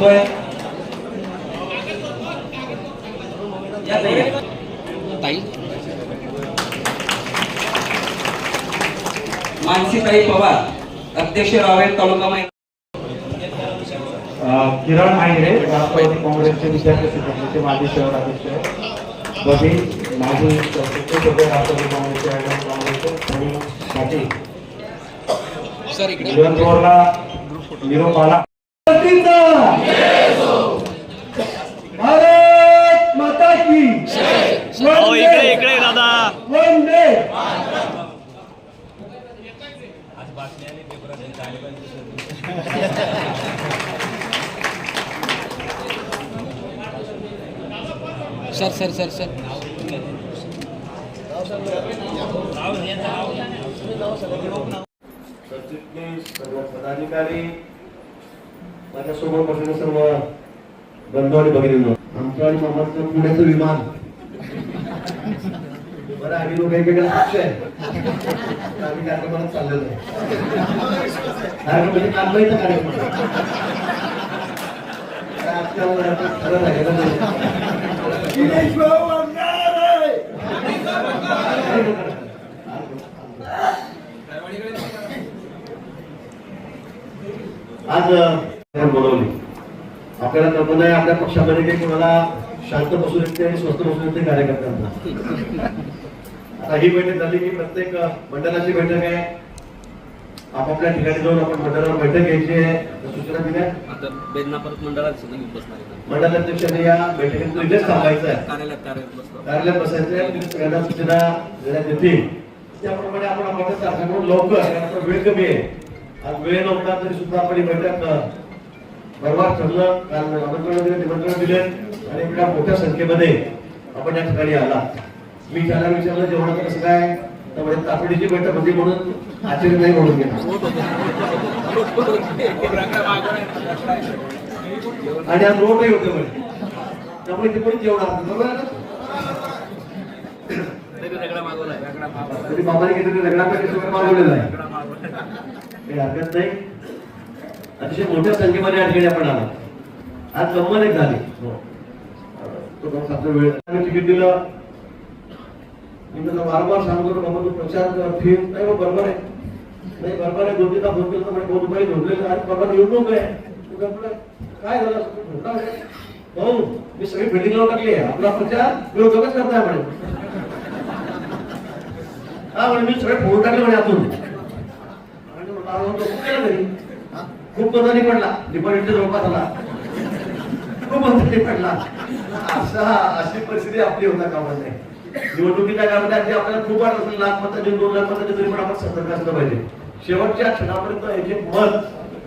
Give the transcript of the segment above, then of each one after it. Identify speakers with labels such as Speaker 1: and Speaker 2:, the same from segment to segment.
Speaker 1: होतोय या ताई.
Speaker 2: ताई
Speaker 1: मानसीताई पवार अध्यक्ष रावेर तालुका
Speaker 3: किरण आयरे राष्ट्रवादी काँग्रेसचे विद्यार्थी संघटनेचे माजी शहर अध्यक्ष बबी माजी सभ्य राष्ट्रवादी काँग्रेसचे आणि पाटील
Speaker 2: सर इकडे
Speaker 3: निरंजनला निरोप आला भारत माता की.
Speaker 4: इकडे इकडे दादा.
Speaker 3: Vande.
Speaker 2: Sir sir sir sir.
Speaker 3: सरचिटणीस सर्व पदाधिकारी माझ्यासोबत बसलेले सर्व बंधू आणि भगिनींनो आमचं आणि मामाचं पुण्याचं विमान. बरं आम्ही लोक वेगवेगळे पक्ष आहे आम्ही कार्यक्रमाला चाललेलो आहे. कार्यक्रम म्हणजे कालबाईचा कार्यक्रम. आहे. काय आजकाल आपण खरं राहिलेलं नाही. आज बोलवली. आपल्याला कल्पना आहे आपल्या पक्षामध्ये काही कोणाला शांत बसू शकते आणि स्वस्त बसू शकते कार्यकर्त्यांना. आता ही बैठक झाली की प्रत्येक मंडळाची बैठक आहे. आपापल्या ठिकाणी जाऊन आपण मंडळावर बैठक घ्यायची आहे. सूचना दिल्या. मंडळाध्यक्षांनी या बैठकीत इथेच थांबायचं आहे.
Speaker 2: कार्यालयात
Speaker 3: बसायचं आणि सगळ्यांना सूचना देण्यात येतील. त्याप्रमाणे आपण आपण लवकर वेळ कमी आहे. आज वेळ नव्हता तरी सुद्धा आपण ही बैठक परवा ठरलं. काल आमंत्रण दिले निमंत्रण दिले आणि एवढ्या मोठ्या संख्येमध्ये आपण या ठिकाणी आला. मी त्याला विचारलं जेवणाचं कसं काय? तर म्हणजे तातडीची बैठक होती म्हणून आश्चर्य नाही म्हणून गेला आणि आज रोडही होते म्हणजे त्यामुळे ते पण जेवणार बरोबर आहे ना?
Speaker 2: मागवलाय
Speaker 3: तरी बाबाने किती लग्ना सगळं मागवलेलं आहे. काही हरकत नाही. अतिशय मोठ्या संख्येमध्ये या ठिकाणी आपण आला. आज गंमत एक झाली. हो. तो दोन वेळ. आम्ही तिकीट दिलं. मी त्याला वारंवार सांगतो बाबा तू प्रचार कर फिर. नाही बा, बरोबर आहे. नाही बरोबर आहे. दोन तीनदा फोन केला तर म्हणे बहुत रुपये धोडलेले आणि परवा निवडणूक आहे. तू काय झालं. भाऊ मी सगळी बिल्डिंग लावून टाकली आहे. आपला प्रचार विरोधकच करताय म्हणे. हा म्हणे मी सगळे फोन टाकले म्हणे आतून. आणि खूप गोदानी पडला. डिपॉझिटच्या जवळपास आला खूप गोदानी पडला. असा अशी परिस्थिती आपली होता कामा नाही निवडणुकीच्या काळामध्ये अगदी आपल्याला खूप वाटत असेल लाख मतांचे दोन लाख मतांचे तरी पण आपण सतर्क असलं पाहिजे. शेवटच्या क्षणापर्यंत एक एक मत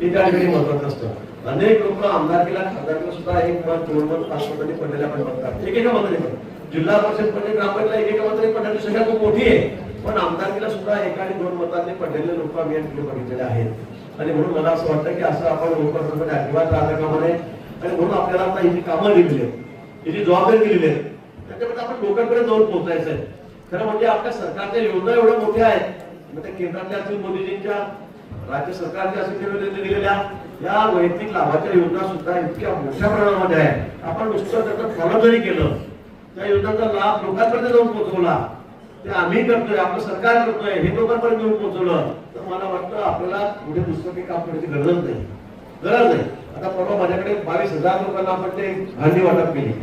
Speaker 3: हे त्या ठिकाणी महत्वाचं असतं. अनेक लोक आमदारकीला खासदारकीला सुद्धा एक मत दोन मत पाच मतांनी पडलेल्या पण बघतात. एकेका मताने पण. जिल्हा परिषद पडले ग्रामपंचायत एकेका मताने पडण्याची संख्या खूप मोठी आहे. पण आमदारकीला सुद्धा एका आणि दोन मतांनी पडलेले लोक आम्ही या ठिकाणी बघितलेले आहेत. आणि म्हणून मला असं वाटतं की असं आपण लोकांमध्ये अजिबात राहता कामा नये आणि म्हणून आपल्याला आता ही जी कामं दिलेली आहेत. ही जी जबाबदारी दिलेली आहे त्याच्यामध्ये आपण लोकांकडे जाऊन पोहोचायचं आहे. खरं म्हणजे आपल्या सरकारच्या योजना एवढ्या मोठ्या आहेत. मग त्या केंद्रातल्या असतील मोदीजींच्या राज्य सरकारच्या असतील दिलेल्या दिलेल्या या वैयक्तिक लाभाच्या योजना सुद्धा इतक्या मोठ्या प्रमाणामध्ये आहे आपण नुसतं त्याचं फॉलो जरी केलं त्या योजनांचा लाभ लोकांपर्यंत जाऊन पोहोचवला ते आम्ही करतोय आपलं सरकार करतोय हे लोकांपर्यंत घेऊन पोहोचवलं. तर मला वाटतं आपल्याला पुढे दुसरं काम करण्याची गरज नाही. गरज नाही. आता परवा माझ्याकडे बावीस हजार लोकांना आपण ते भांडी वाटप केली.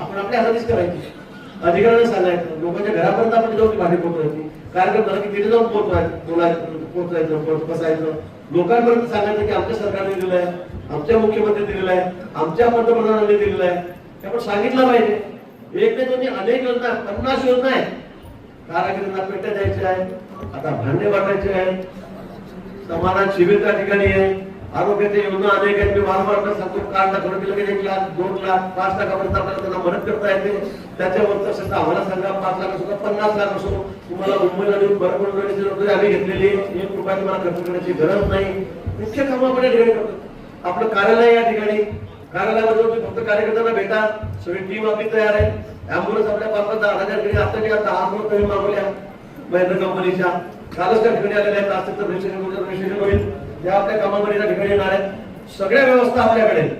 Speaker 3: आपण आपल्या हातातच करायची. अधिकाऱ्यांना सांगायचं लोकांच्या घरापर्यंत आपण जाऊन भांडी पोहोचवायची. कार्यक्रम की तिथे जाऊन पोहोचवाय बोलायचं पोहोचायचं बसायचं. लोकांपर्यंत सांगायचं की आमच्या सरकारने दिलेलं आहे आमच्या मुख्यमंत्री दिलेलं आहे आमच्या पंतप्रधानांनी दिलेलं आहे ते आपण सांगितलं पाहिजे. एक दोन्ही अनेक योजना आहेत, पन्नास योजना आहेत. कारागिरांना पेट्या द्यायच्या आहेत. आता भांडे वाटायचे आहेत. समाधान शिबिर त्या ठिकाणी आहे. आरोग्याच्या योजना अनेक आहेत. मी वारंवार सांगतो कार्ड दाखवलं गेलं की एक लाख दोन लाख पाच लाखापर्यंत आपल्याला त्यांना मदत करता येते. त्याच्यावर तसं आम्हाला सांगा पाच लाख असो पन्नास लाख असो. तुम्हाला मुंबईला देऊन बरं पडून जाण्याची आम्ही घेतलेली एक रुपया तुम्हाला खर्च करण्याची गरज नाही. मुख्य कामं करतो. आपलं कार्यालय या ठिकाणी कार्यालयामध्ये फक्त कार्यकर्त्यांना भेटा सगळी टीम आपली तयार आहे. ऍम्ब्युलन्स आपल्या पाच दहा हजार घरी आता की आता आज नवीन मागवल्या. महेंद्र कंपनीच्या. कालच त्या ठिकाणी आलेल्या आहेत. आज तर रजिस्ट्रेशन होईल. त्या आपल्या कामामध्ये त्या ठिकाणी येणार आहेत. सगळ्या व्यवस्था आपल्याकडे आहेत.